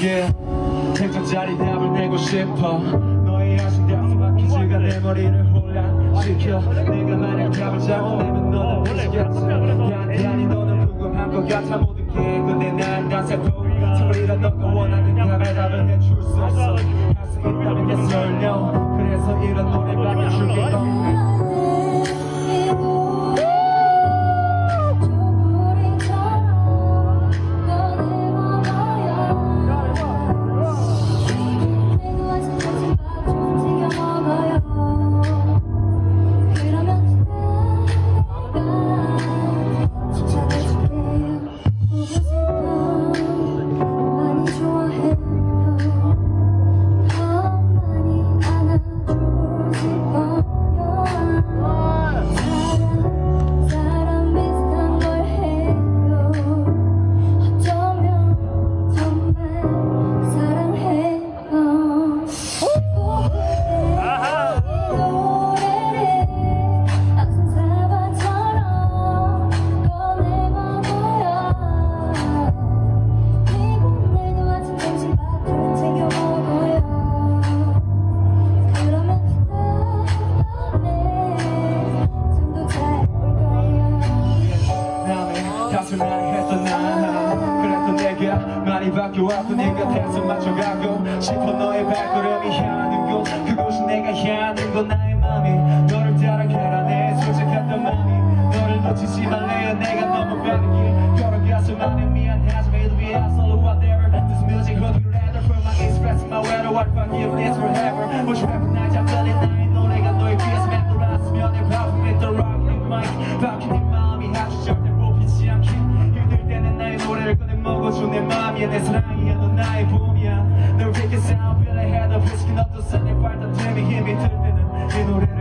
Yeah, 백점짜리 답을 내고 싶어. 너의 아신대로 퀴즈가 내 머리를 혼란시켜. 내가 만약 답을 잘못내면 너는 미치겠지. 단단히 너는 궁금한 것 같아. 모든 게 근데 난난 세포 소리라 너가 원하는 답에 답을 내줄 수 없어 그래서 이런 가슴 많이 했던 나 그래도 내가 많이 바뀌어왔고 네 곁에서 맞춰가고 싶어 너의 발걸음이 향하는 곳 그곳이 내가 향하는 곳 나의 맘이 너를 따라가라 내 솔직했던 맘이 너를 놓치지 말래요 내가 너무 빠르게 걸어가서 많이 미안하지만 it'll be a solo whatever This music would be rather for my expressing my way to what forgiveness forever Would you recognize 먹어줘 내 사랑이야 넌 나의 봄이야. 널 위해 빌려 해도 비스킨 어떤 산에 발던 틈이 힘이 들 때는 이 노래를